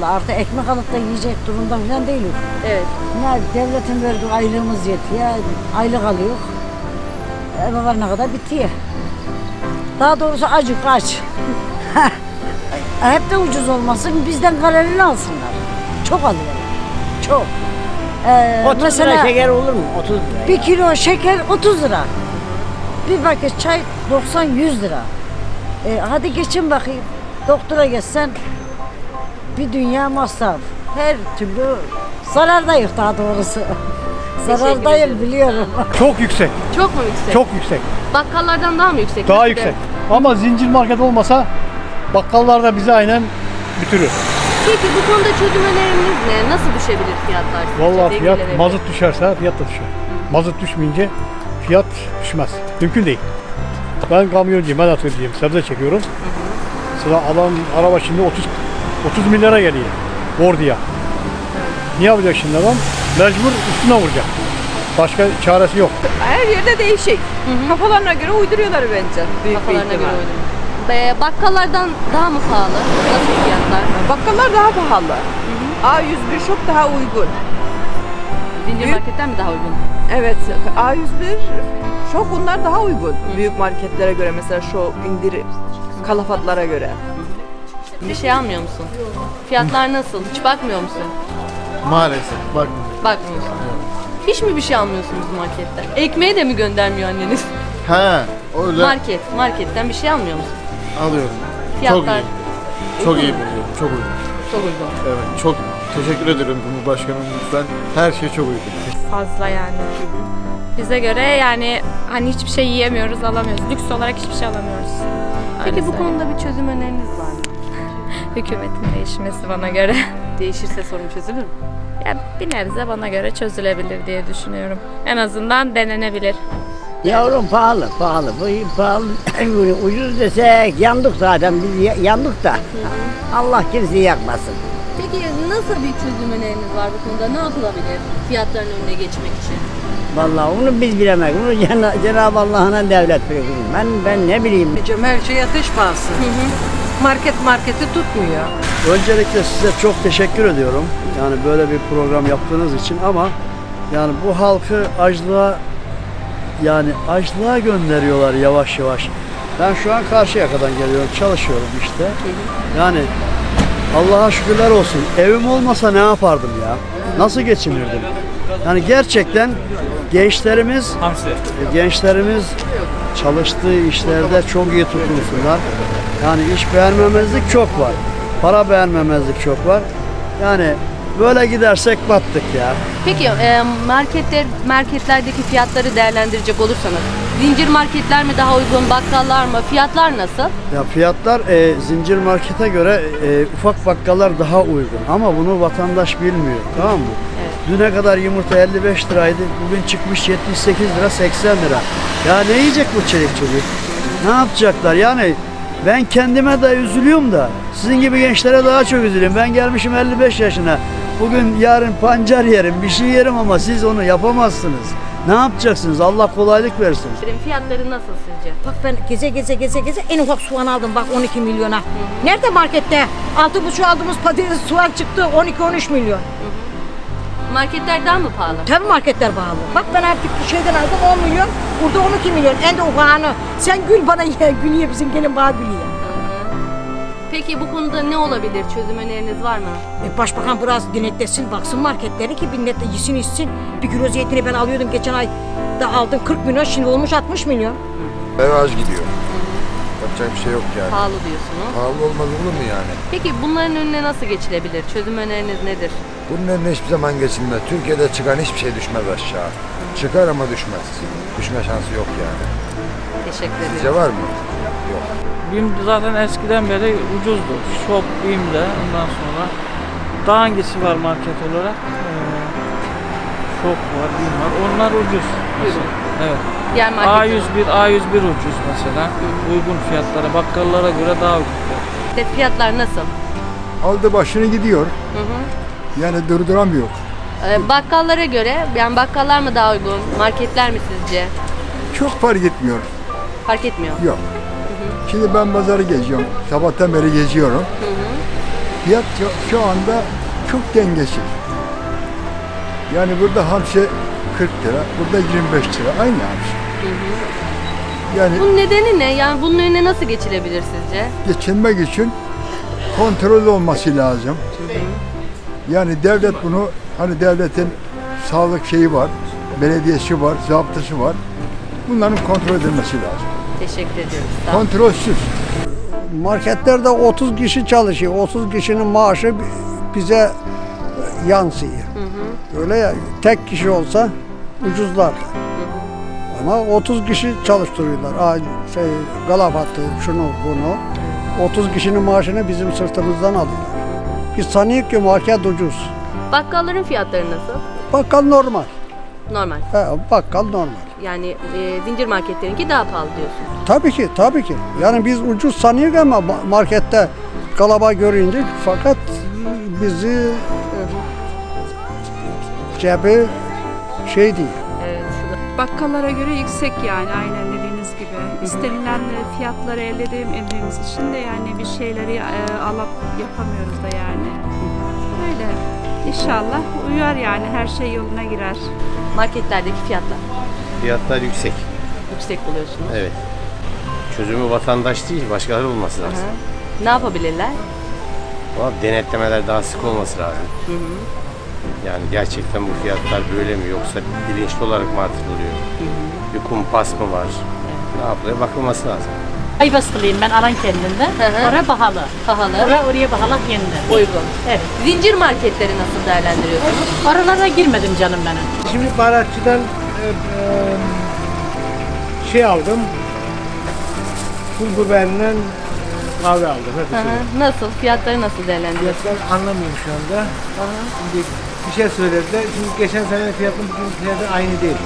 pahalı. Artık ekmek alıp da yiyecek durumda falan değiliz. Evet. Ne devletin verdiği aylığımız yetiyor. Aylık alıyor. Eve varana kadar bitiyor. Daha doğrusu acık aç. Hep de ucuz olmasın. Bizden kalorili alsınlar. Çok alıyorlar. Çok. Ee, 30 lira şeker olur mu? 30 lira. bir kilo şeker 30 lira. Bir paket çay 90-100 lira. E, hadi geçin bakayım. Doktora geçsen bir dünya masraf. Her türlü zarardayız daha doğrusu. Zarardayım biliyorum. Çok yüksek, Çok mu yüksek? çok yüksek. Bakkallardan daha mı yüksek? Daha Nasıl yüksek. bir- Ama zincir market olmasa bakkallar da bizi aynen bitirir. Peki bu konuda çözüm öneriniz ne? Nasıl düşebilir fiyatlar sizce? Vallahi fiyat Dengelenabilir. mazot düşerse fiyat da düşer. Mazot düşmeyince fiyat düşmez. Mümkün değil. Ben kamyoncuyum, ben atölyeyim. Sebze çekiyorum. Sıra adam araba şimdi 30 30 milyara geliyor. Orduya. Ne yapacak şimdi adam? Mecbur üstüne vuracak. Başka çaresi yok. Her yerde değişik. Kafalarına göre uyduruyorlar bence. Büyük bir Kafalarına göre oynuyor. Be, bakkallardan daha mı pahalı? Nasıl fiyatlar? Bakkallar daha pahalı. A101 çok daha uygun. Zincir Büyük- marketten mi daha uygun? Evet, A101 çok onlar daha uygun. Büyük marketlere göre mesela şu indir kalafatlara göre. Bir şey almıyor musun? Fiyatlar nasıl? Hiç bakmıyor musun? Maalesef bak Bakmıyorsun. Hiç mi bir şey almıyorsunuz marketten? Ekmeği de mi göndermiyor anneniz? he öyle Market, marketten bir şey almıyor musun? alıyorum. Fiyatlar Çok iyi. Çok iyi buluyorum. Çok uygun. çok uygun. Evet çok teşekkür ederim Cumhurbaşkanımızdan. Her şey çok uygun. fazla yani. Bize göre yani hani hiçbir şey yiyemiyoruz, alamıyoruz. Lüks olarak hiçbir şey alamıyoruz. Peki Öyle bu söyleyeyim. konuda bir çözüm öneriniz var mı? Hükümetin değişmesi bana göre. Değişirse sorun çözülür mü? Ya bir nebze bana göre çözülebilir diye düşünüyorum. En azından denenebilir. Yavrum pahalı, pahalı. Bu pahalı. Ucuz desek yandık zaten. Biz ya- yandık da. Allah kimseyi yakmasın. Peki nasıl bir çözüm öneriniz var bu konuda? Ne yapılabilir fiyatların önüne geçmek için? Vallahi onu biz bilemeyiz. Bunu Cena- Cenab-ı Allah'ın devlet bırakır. Ben ben ne bileyim. Her şey ateş pahası. Market marketi tutmuyor. Öncelikle size çok teşekkür ediyorum. Yani böyle bir program yaptığınız için ama yani bu halkı açlığa yani açlığa gönderiyorlar yavaş yavaş. Ben şu an Karşıyaka'dan geliyorum, çalışıyorum işte. Yani Allah'a şükürler olsun. Evim olmasa ne yapardım ya? Nasıl geçinirdim? Yani gerçekten gençlerimiz gençlerimiz çalıştığı işlerde çok iyi tutunsunlar. Yani iş beğenmemezlik çok var. Para beğenmemezlik çok var. Yani böyle gidersek battık ya. Peki e, marketler marketlerdeki fiyatları değerlendirecek olursanız zincir marketler mi daha uygun, bakkallar mı? Fiyatlar nasıl? Ya fiyatlar e, zincir markete göre e, ufak bakkallar daha uygun ama bunu vatandaş bilmiyor tamam mı? Düne kadar yumurta 55 liraydı bugün çıkmış 78 lira 80 lira. Ya ne yiyecek bu çelik çocuk? Ne yapacaklar yani ben kendime de üzülüyorum da sizin gibi gençlere daha çok üzülüyorum. Ben gelmişim 55 yaşına. Bugün yarın pancar yerim bir şey yerim ama siz onu yapamazsınız. Ne yapacaksınız? Allah kolaylık versin. Fiyatları nasıl sizce? Bak ben geze geze geze geze en ufak soğan aldım bak 12 milyona. Nerede markette? Altı buçuk aldığımız patates soğan çıktı 12-13 milyon. Marketler daha mı pahalı? Tabii marketler pahalı. Bak ben artık bir şeyden aldım 10 milyon. Burada 12 milyon. En de ufağını. Sen gül bana ye. Gül ye bizim gelin bana gül ye. Peki bu konuda ne olabilir? Çözüm öneriniz var mı? E, Başbakan biraz denetlesin, baksın marketleri ki millet de yesin içsin. Bir kilo zeytini ben alıyordum geçen ay da aldım 40 milyon şimdi olmuş 60 milyon. Ev az gidiyor. Yapacak bir şey yok yani. Pahalı diyorsunuz. Pahalı olmaz olur mu yani? Peki bunların önüne nasıl geçilebilir? Çözüm öneriniz nedir? Bunun önüne hiçbir zaman geçilmez. Türkiye'de çıkan hiçbir şey düşmez aşağı. Çıkar ama düşmez. Düşme şansı yok yani. Teşekkür ederim. Sizce var mı? Yok. BİM zaten eskiden beri ucuzdu. Shop, BİM'de ondan sonra daha hangisi var market olarak? Ee, Shop var, BİM var. Onlar ucuz. Mesela. Evet. Diğer marketler. A101, A101 ucuz mesela. Uygun fiyatlara, bakkallara göre daha ucuz. Fiyatlar nasıl? Aldı başını gidiyor. Hı hı. Yani durduramıyor. Ee, bakkallara göre, yani bakkallar mı daha uygun, marketler mi sizce? Çok fark etmiyor. Fark etmiyor. Yok. Şimdi ben pazarı geziyorum. Sabahtan beri geziyorum. fiyat şu- şu anda çok dengesiz. Yani burada hamsi 40 lira, burada 25 lira. Aynı hamsi. Yani Bunun nedeni ne? Yani bunun önüne nasıl geçilebilir sizce? geçinmek için kontrol olması lazım. Yani devlet bunu hani devletin sağlık şeyi var, belediyesi var, zaptısı var. Bunların kontrol edilmesi lazım. Teşekkür ediyoruz. Sağ olun. Kontrolsüz. Marketlerde 30 kişi çalışıyor. 30 kişinin maaşı bi- bize yansıyor. Öyle ya tek kişi olsa ucuzlar. Ama 30 kişi çalıştırıyorlar. Aynı şey galafatı, şunu bunu. 30 kişinin maaşını bizim sırtımızdan alıyorlar. Biz sanıyoruz ki market ucuz. Bakkalların fiyatları nasıl? Bakkal normal. Normal. He, bakkal normal. Yani e, zincir marketlerinki daha pahalı diyorsunuz. Tabii ki, tabii ki. Yani biz ucuz sanıyoruz ama ma- markette kalaba görünce fakat bizi cebi şey diyor. Evet. Bakkallara göre yüksek yani aynen. İstenilen e, fiyatları elde edemediğimiz için de yani bir şeyleri e, alıp yapamıyoruz da yani. Öyle. İnşallah uyar yani her şey yoluna girer. Marketlerdeki fiyatlar Fiyatlar yüksek. yüksek buluyorsunuz. Evet. Çözümü vatandaş değil, başkaları olması lazım. Hı. Ne yapabilirler? Ama denetlemeler daha sık olması lazım. Yani gerçekten bu fiyatlar böyle mi yoksa bilinçli olarak mı artırılıyor? Bir kumpas mı var? Ne yapılıyor? Bakılması lazım. Ayvasılıyım ben Aran kendinde. hı. Oraya pahalı. Pahalı. Oraya oraya pahalı yeniden. Uygun. Evet. Zincir marketleri nasıl değerlendiriyorsunuz? Oralara girmedim canım benim. Şimdi baharatçıdan e, e, şey aldım. Pul biberinden kahve aldım. Hı hı. Nasıl? Fiyatları nasıl değerlendiriyorsunuz? Fiyatları anlamıyorum şu anda. Şimdi bir şey söylediler. Şimdi geçen sene fiyatın bugün fiyatı aynı değil.